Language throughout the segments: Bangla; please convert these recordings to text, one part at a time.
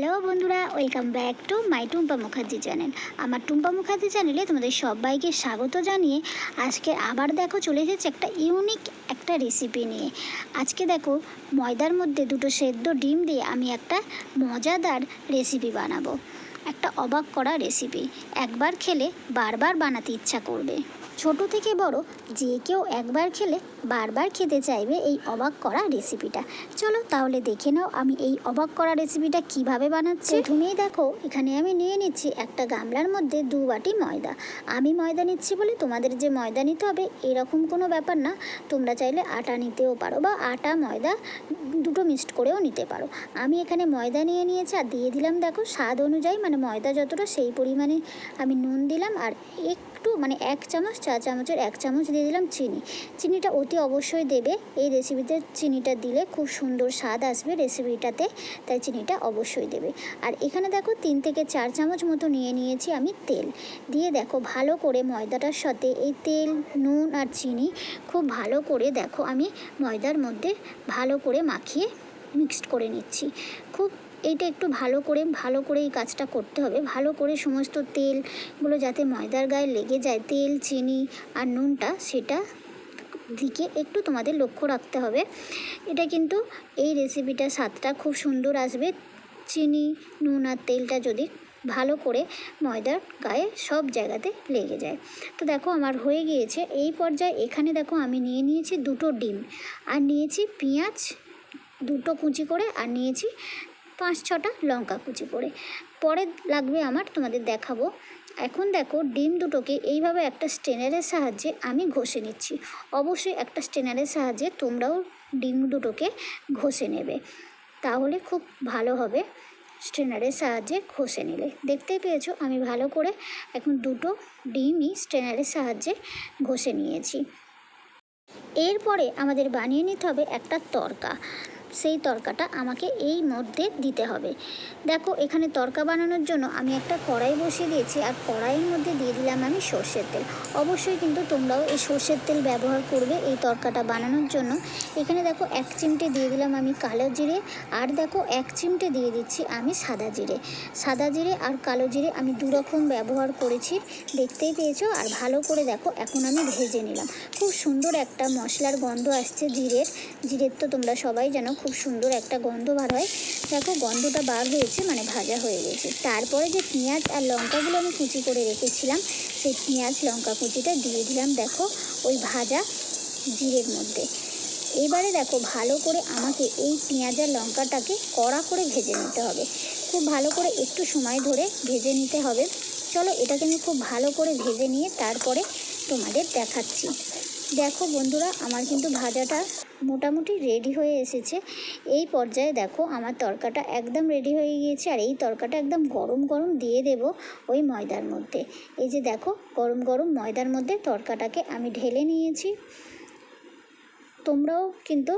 হ্যালো বন্ধুরা, welcome back to my Tumpa Mukherjee channel. আমার টুম্পা মুখার্জি চ্যানেলে তোমাদের সবাইকে স্বাগত জানিয়ে আজকে আবার দেখো চলে এসেছে একটা ইউনিক একটা রেসিপি নিয়ে। আজকে দেখো ময়দার মধ্যে দুটো সেদ্ধ ডিম দিয়ে আমি একটা মজাদার রেসিপি বানাবো। একটা অবাক করা রেসিপি একবার খেলে বারবার বানাতে ইচ্ছা করবে। ছোট থেকে বড় যে কেউ একবার খেলে বারবার খেতে চাইবে এই অবাক করা রেসিপিটা। চলো তাহলে দেখে নাও আমি এই অবাক করা রেসিপিটা কীভাবে বানাচ্ছি। প্রথমেই দেখো, এখানে আমি নিয়ে নিচ্ছি একটা গামলার মধ্যে দু বাটি ময়দা। আমি ময়দা নিচ্ছি বলে তোমাদের যে ময়দা নিতে হবে এরকম কোনো ব্যাপার না। তোমরা চাইলে আটা নিতেও পারো বা আটা, ময়দা দুটো মিক্সড করেও নিতে পারো। আমি এখানে ময়দা নিয়ে নিয়েছি আর দিয়ে দিলাম দেখো স্বাদ অনুযায়ী মানে ময়দা যতটা সেই পরিমাণে আমি নুন দিলাম আর একটু মানে এক চামচ চা চামচের এক চামচ দিয়ে দিলাম চিনি। চিনিটা অতি অবশ্যই দেবে। এই রেসিপিতে চিনিটা দিলে খুব সুন্দর স্বাদ আসবে রেসিপিটাতে তাই চিনিটা অবশ্যই দেবে। আর এখানে দেখো তিন থেকে চার চামচ মতো নিয়ে নিয়েছি আমি তেল। দিয়ে দেখো ভালো করে ময়দাটার সাথে এই তেল, নুন আর চিনি খুব ভালো করে দেখো আমি ময়দার মধ্যে ভালো করে মাখিয়ে মিক্সড করে নিচ্ছি। খুব এইটা একটু ভালো করে ভালো করে এই কাজটা করতে হবে। ভালো করে সমস্ত তেলগুলো যাতে ময়দার গায়ে লেগে যায়, তেল, চিনি আর নুনটা, সেটা দিকে একটু তোমাদের লক্ষ্য রাখতে হবে। এটা কিন্তু এই রেসিপিটা স্বাদটা খুব সুন্দর আসবে। চিনি, নুন আর তেলটা যদি ভালো করে ময়দার গায়ে সব জায়গাতে লেগে যায়। তো দেখো আমার হয়ে গিয়েছে। এই পর্যায়ে এখানে দেখো আমি নিয়ে নিয়েছি দুটো ডিম। আর নিয়েছি পেঁয়াজ, দুটো কুচি করে, আর নিয়েছি পাঁচ ছটা লঙ্কা কুচি করে পরে লাগবে আমার তোমাদের দেখাবো। এখন দেখো ডিম দুটোকে এইভাবে একটা স্টেনারের সাহায্যে আমি ঘষে নিচ্ছি। অবশ্যই একটা স্টেনারের সাহায্যে তোমরাও ডিম দুটোকে ঘষে নেবে। তাহলে খুব ভালো হবে স্ট্রেনারের সাহায্যে ঘষে নিলে। দেখতেই পেয়েছ আমি ভালো করে এখন দুটো ডিমই স্ট্রেনারের সাহায্যে ঘষে নিয়েছি। এরপরে আমাদের বানিয়ে নিতে হবে একটা তরকা। সেই তরকাটা আমাকে এই মধ্যে দিতে হবে। দেখো, এখানে তরকা বানানোর জন্য আমি একটা কড়াই বসিয়ে দিয়েছি আর কড়াইয়ের মধ্যে দিয়ে দিলাম আমি সর্ষের তেল। অবশ্যই কিন্তু তোমরাও এই সর্ষের তেল ব্যবহার করবে এই তরকাটা বানানোর জন্য। এখানে দেখো, এক চিমটে দিয়ে দিলাম আমি কালো জিরে আর দেখো, এক চিমটে দিয়ে দিচ্ছি আমি সাদা জিরে। সাদা জিরে আর কালো জিরে আমি দুরকম ব্যবহার করেছি, দেখতেই পেয়েছ? আর ভালো করে দেখো, এখন আমি ভেজে নিলাম। খুব সুন্দর একটা মশলার গন্ধ আসছে জিরের। জিরের তো তোমরা সবাই জানো, খুব সুন্দর একটা গন্ধ বার হয়। দেখো, গন্ধটা বার হয়েছে মানে ভাজা হয়ে গেছে। তারপরে যে পেঁয়াজ আর লঙ্কাগুলো আমি কুচি করে রেখেছিলাম, সেই পেঁয়াজ, লঙ্কা কুচিটা দিয়ে দিলাম, দেখো, ওই ভাজা জিরের মধ্যে। এবারে দেখো, ভালো করে আমাকে এই পেঁয়াজ আর লঙ্কাটাকে কড়া করে ভেজে নিতে হবে। খুব ভালো করে একটু সময় ধরে ভেজে নিতে হবে। চলো, এটাকে আমি খুব ভালো করে ভেজে নিয়ে তারপরে তোমাদের দেখাচ্ছি। দেখো বন্ধুরা, আমার কিন্তু ভাজাটা মোটামুটি রেডি হয়ে এসেছে। এই পর্যায়ে দেখো আমার তরকাটা একদম রেডি হয়ে গিয়েছে আর এই তরকাটা একদম গরম গরম দিয়ে দেব ওই ময়দার মধ্যে। এই যে দেখো, গরম গরম ময়দার মধ্যে তরকাটাকে আমি ঢেলে নিয়েছি। তোমরাও কিন্তু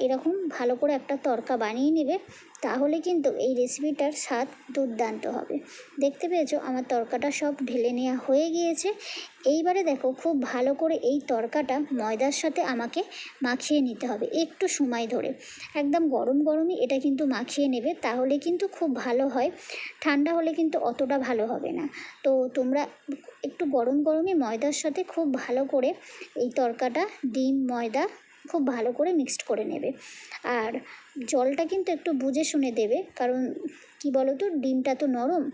এরকম ভালো করে একটা তরকা বানিয়ে নেবে, তাহলে কিন্তু এই রেসিপিটার স্বাদ দুর্দান্ত হবে। দেখতে পেয়েছ? আমার তরকাটা সব ঢেলে নেওয়া হয়ে গিয়েছে। এইবারে দেখো, খুব ভালো করে এই তরকাটা ময়দার সাথে আমাকে মাখিয়ে নিতে হবে একটু সময় ধরে। একদম গরম গরমই এটা কিন্তু মাখিয়ে নেবে, তাহলে কিন্তু খুব ভালো হয়। ঠান্ডা হলে কিন্তু অতটা ভালো হবে না। তো তোমরা একটু গরম গরমই ময়দার সাথে খুব ভালো করে এই তরকাটা, ডিম ময়দা খুব ভালো করে মিক্সড করে নেবে। আর জলটা কিন্তু একটু বুঝে শুনে দেবে কারণ কি বলো তো ডিমটা তো নরম।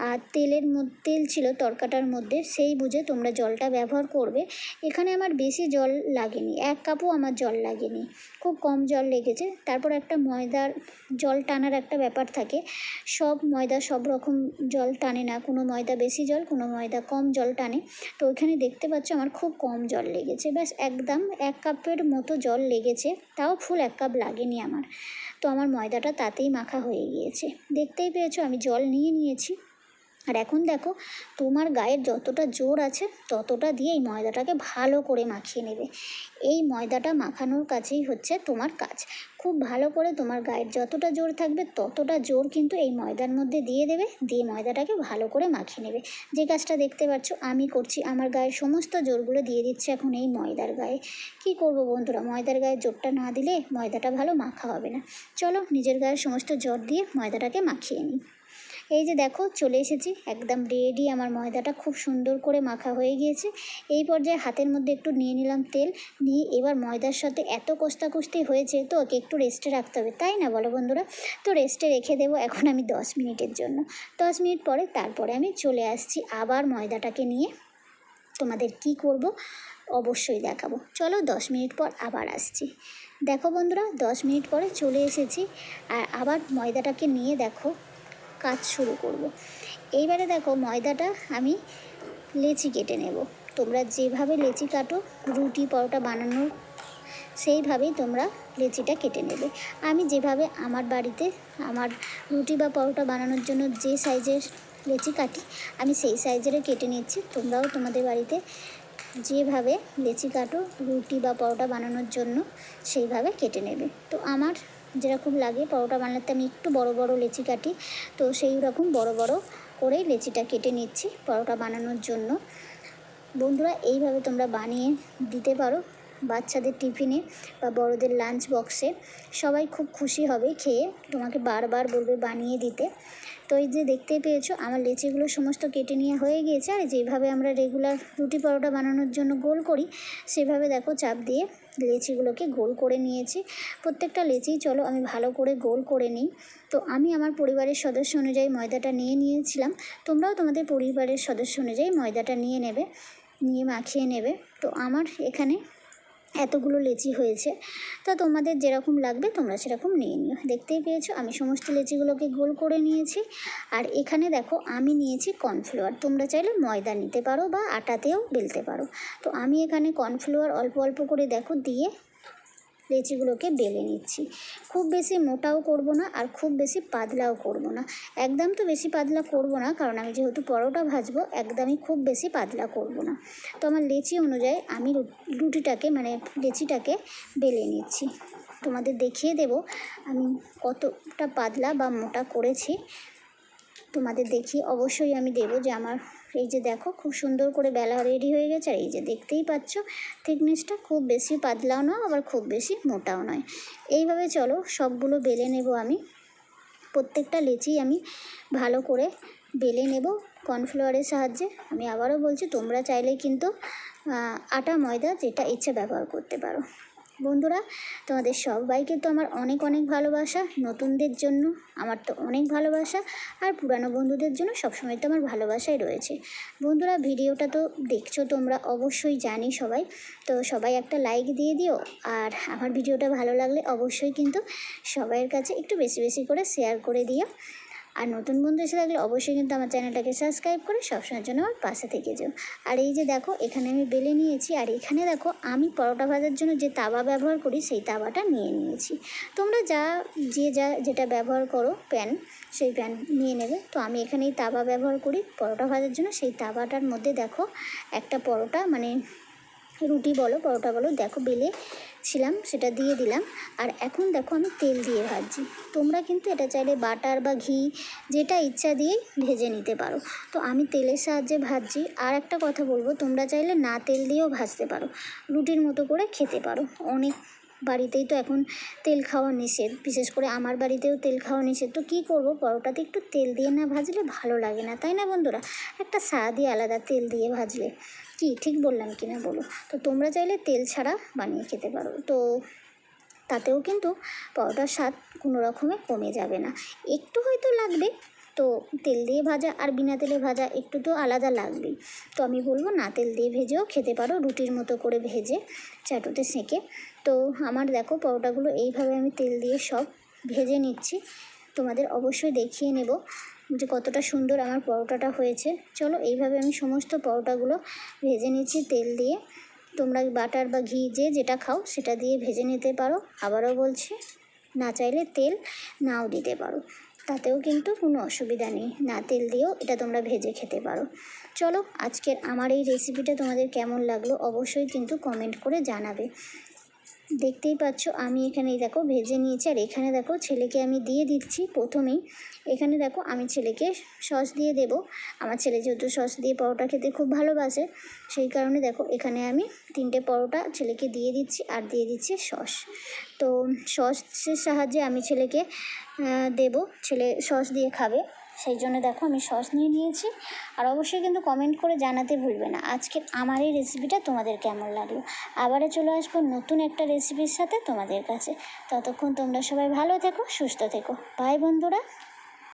আর তেলের মধ্যে, তেল ছিল তরকাটার মধ্যে, সেই বুঝে তোমরা জলটা ব্যবহার করবে। এখানে আমার বেশি জল লাগেনি, এক কাপও আমার জল লাগেনি। খুব কম জল লেগেছে। তারপর একটা ময়দার জল টানার একটা ব্যাপার থাকে। সব ময়দা, সব রকম জল টানে না। কোনো ময়দা বেশি জল, কোনো ময়দা কম জল টানে। তো ওইখানে দেখতে পাচ্ছ আমার খুব কম জল লেগেছে। ব্যাস, একদম এক কাপের মতো জল লেগেছে। তাও ফুল এক কাপ লাগেনি আমার। তো আমার ময়দাটা তাতেই মাখা হয়ে গিয়েছে। দেখতেই পেয়েছ আমি জল নিয়ে নিয়েছি। আর এখন দেখো, তোমার গায়ের যতটা জোর আছে, ততটা দিয়ে এই ময়দাটাকে ভালো করে মাখিয়ে নেবে। এই ময়দাটা মাখানোর কাছেই হচ্ছে তোমার কাজ। খুব ভালো করে তোমার গায়ের যতটা জোর থাকবে, ততটা জোর কিন্তু এই ময়দার মধ্যে দিয়ে দেবে, দিয়ে ময়দাটাকে ভালো করে মাখিয়ে নেবে। যে কাজটা দেখতে পাচ্ছ, আমি করছি। আমার গায়ের সমস্ত জোরগুলো দিয়ে দিচ্ছে এখন এই ময়দার গায়ে। কি করব বন্ধুরা? ময়দার গায়ে জোরটা না দিলে ময়দাটা ভালো মাখা হবে না। চলো নিজের গায়ের সমস্ত জোর দিয়ে ময়দাটাকে মাখিয়ে নিই। এই যে দেখো, চলে এসেছি। একদম রেডি আমার ময়দাটা খুব সুন্দর করে মাখা হয়ে গিয়েছে। এই পর্যায়ে হাতের মধ্যে একটু নিয়ে নিলাম তেল। নিয়ে এবার ময়দার সাথে এত কষ্টাকষ্টি হয়েছে তো, ওকে একটু রেস্টে রাখতে হবে। তাই না বলো বন্ধুরা? তো রেস্টে রেখে দেবো এখন আমি দশ মিনিটের জন্য। দশ মিনিট পরে তারপরে আমি চলে আসছি আবার ময়দাটাকে নিয়ে। তোমাদের কি করব? অবশ্যই দেখাবো। চলো দশ মিনিট পর আবার আসছি। দেখো বন্ধুরা, দশ মিনিট পরে চলে এসেছি। আর আবার ময়দাটাকে নিয়ে দেখো। কাজ শুরু করব। এইবারে দেখো ময়দাটা আমি লেচি কেটে নেব। তোমরা যেভাবে লেচি কাটো, রুটি, পরোটা বানানোর সেইভাবেই তোমরা লেচিটা কেটে নেবে। আমি যেভাবে আমার বাড়িতে আমার রুটি বা পরোটা বানানোর জন্য যে সাইজের লেচি কাটি, আমি সেই সাইজেরও কেটে নিচ্ছি। তোমরাও তোমাদের বাড়িতে যেভাবে লেচি কাটো, রুটি বা পরোটা বানানোর জন্য সেইভাবে কেটে নেবে। তো আমার যেরকম লাগে, পরোটা বানাতে আমি একটু বড় বড় লেচি কাটি। তো সেই রকম বড় বড় করেই লেচিটা কেটে নিচ্ছি পরোটা বানানোর জন্য। বন্ধুরা, এইভাবে তোমরা বানিয়ে দিতে পারো বাচ্চাদের টিফিনে বা বড়দের লাঞ্চ বক্সে। সবাই খুব খুশি হবে খেয়ে, তোমাকে বারবার বলবে বানিয়ে দিতে। তো এই যে দেখতেই পেয়েছ, আমার লেচিগুলো সমস্ত কেটে নিয়ে হয়ে গিয়েছে। আর যেভাবে আমরা রেগুলার রুটি পরোটা বানানোর জন্য গোল করি, সেভাবে দেখো চাপ দিয়ে লেচিগুলোকে গোল করে নিয়েছি। প্রত্যেকটা লেচি, চলো আমি ভালো করে গোল করে নিই। তো আমি আমার পরিবারের সদস্য অনুযায়ী ময়দাটা নিয়ে নিয়েছিলাম। তোমরাও তোমাদের পরিবারের সদস্য অনুযায়ী ময়দাটা নিয়ে নেবে, নিয়ে মাখিয়ে নেবে। তো আমার এখানে এতগুলো লেচি হয়েছে। তা তোমাদের যেরকম লাগবে তোমরা সেরকম নিয়ে নিও। দেখতেই পেয়েছ, আমি সমস্ত লেচিগুলোকে গোল করে নিয়েছি। আর এখানে দেখো, আমি নিয়েছি কর্নফ্লাওয়ার তোমরা চাইলে ময়দা নিতে পারো বা আটাতেও বেলতে পারো। তো আমি এখানে কর্নফ্লাওয়ার অল্প অল্প করে দেখো দিয়ে লেচিগুলোকে বেলে নিচ্ছি। খুব বেশি মোটাও করব না আর খুব বেশি পাতলাও করব না। একদম তো বেশি পাতলা করব না, কারণ আমি যেহেতু পরোটা ভাজবো, একদমই খুব বেশি পাতলা করব না। তো আমার লেচি অনুযায়ী আমি রুটিটাকে মানে লেচিটাকে বেলে নিচ্ছি। তোমাদের দেখিয়ে দেব আমি কতটা পাতলা বা মোটা করেছি। তোমাদের দেখি, অবশ্যই আমি দেবো যে আমার এই যে দেখো, খুব সুন্দর করে বেলা রেডি হয়ে গেছে। আর এই যে দেখতেই পাচ্ছ, থিকনেসটা খুব বেশি পাতলাও নয়, আবার খুব বেশি মোটাও নয়। এইভাবে চলো, সবগুলো বেলে নেব আমি। প্রত্যেকটা লেচি আমি ভালো করে বেলে নেব কর্নফ্লাওয়ারের সাহায্যে। আমি আবারও বলছি, তোমরা চাইলে কিন্তু আটা, ময়দা যেটা ইচ্ছে ব্যবহার করতে পারো। বন্ধুরা, তোমাদের সবাইকে তো আমার অনেক অনেক ভালোবাসা। নতুনদের জন্য আমার তো অনেক ভালোবাসা আর পুরানো বন্ধুদের জন্য সবসময় তো আমার ভালোবাসাই রয়েছে। বন্ধুরা, ভিডিওটা তো দেখছ তোমরা অবশ্যই জানি সবাই। তো সবাই একটা লাইক দিয়ে দিও আর আমার ভিডিওটা ভালো লাগলে অবশ্যই কিন্তু সবাইয়ের কাছে একটু বেশি বেশি করে শেয়ার করে দিও। আর নতুন বন্ধু এসে থাকলে অবশ্যই কিন্তু আমার চ্যানেলটাকে সাবস্ক্রাইব করে সবসময়ের জন্য আমার পাশে থেকে যাও। আর এই যে দেখো, এখানে আমি বেলে নিয়েছি, আর এখানে দেখো, আমি পরোটা ভাজার জন্য যে তাওয়া ব্যবহার করি, সেই তাওয়াটা নিয়ে নিয়েছি। তোমরা যা, যে যা, যেটা ব্যবহার করো প্যান সেই প্যান নিয়ে নেবে। তো আমি এখানে এই তাওয়া ব্যবহার করি, পরোটা ভাজার জন্য। সেই তাওয়াটার মধ্যে দেখো, একটা পরোটা মানে রুটি বলো, পরোটা বলো, দেখো বেলে ছিলাম, সেটা দিয়ে দিলাম। আর এখন দেখো আমি তেল দিয়ে ভাজছি। তোমরা কিন্তু এটা চাইলে বাটার বা ঘি, যেটা ইচ্ছা দিয়েই ভেজে নিতে পারো। তো আমি তেলের সাহায্যে ভাজছি। আর একটা কথা বলব, তোমরা চাইলে না তেল দিয়েও ভাজতে পারো। রুটির মতো করে খেতে পারো। অনেক বাড়িতেই তো এখন তেল খাওয়া নিষেধ। বিশেষ করে আমার বাড়িতেও তেল খাওয়া নিষেধ। তো কী করব, পরোটাতে একটু তেল দিয়ে না ভাজলে ভালো লাগে না, তাই না বন্ধুরা? একটা স্বাদই আলাদা তেল দিয়ে ভাজলে। কি ঠিক বললাম কি না বলো। তো তোমরা চাইলে তেল ছাড়া বানিয়ে খেতে পারো। তো তাতেও কিন্তু পরোটার স্বাদ কোনো রকমে কমে যাবে না। একটু হয়তো লাগবে, তো তেল দিয়ে ভাজা আর বিনা তেলে ভাজা একটু তো আলাদা লাগবেই। তো আমি বলব না, তেল দিয়ে ভেজেও খেতে পারো, রুটির মতো করে ভেজে চাটুতে সেঁকে। তো আমার দেখো পরোটাগুলো এইভাবে আমি তেল দিয়ে সব ভেজে নিচ্ছি। তোমাদের অবশ্যই দেখিয়ে নেব। যে কতটা সুন্দর আমার পরোটাটা হয়েছে। চলো এইভাবে আমি সমস্ত পরোটাগুলো ভেজে নিচ্ছি তেল দিয়ে। তোমরা বাটার বা ঘি যে যেটা খাও সেটা দিয়ে ভেজে নিতে পারো। আবারও বলছি, না চাইলে তেল নাও দিতে পারো। তাতেও কিন্তু কোনো অসুবিধা নেই। না তেল দিয়েও এটা তোমরা ভেজে খেতে পারো। চলো আজকের আমার এই রেসিপিটা তোমাদের কেমন লাগল অবশ্যই কিন্তু কমেন্ট করে জানাবে। দেখতেই পাচ্ছ আমি এখানে দেখো ভেজে নিয়েছি। আর এখানে দেখো ছেলেকে আমি দিয়ে দিচ্ছি প্রথমেই এখানে দেখো আমি ছেলেকে সস দিয়ে দেব। আমার ছেলে যেহেতু সস দিয়ে পরোটা খেতে খুব ভালোবাসে, সেই কারণে দেখো এখানে আমি তিনটে পরোটা ছেলেকে দিয়ে দিচ্ছি আর দিয়ে দিচ্ছি সস। তো সসের সাহায্যে আমি ছেলেকে দেবো। ছেলে সস দিয়ে খাবে, সেই জন্য দেখো আমি সস নিয়ে নিয়েছি। আর অবশ্যই কিন্তু কমেন্ট করে জানাতে ভুলবে না। আজকে আমার এই রেসিপিটা তোমাদের কেমন লাগল? আবারও চলে আসব নতুন একটা রেসিপির সাথে তোমাদের কাছে। ততক্ষণ তোমরা সবাই ভালো থেকো, সুস্থ থেকো। বাই বন্ধুরা।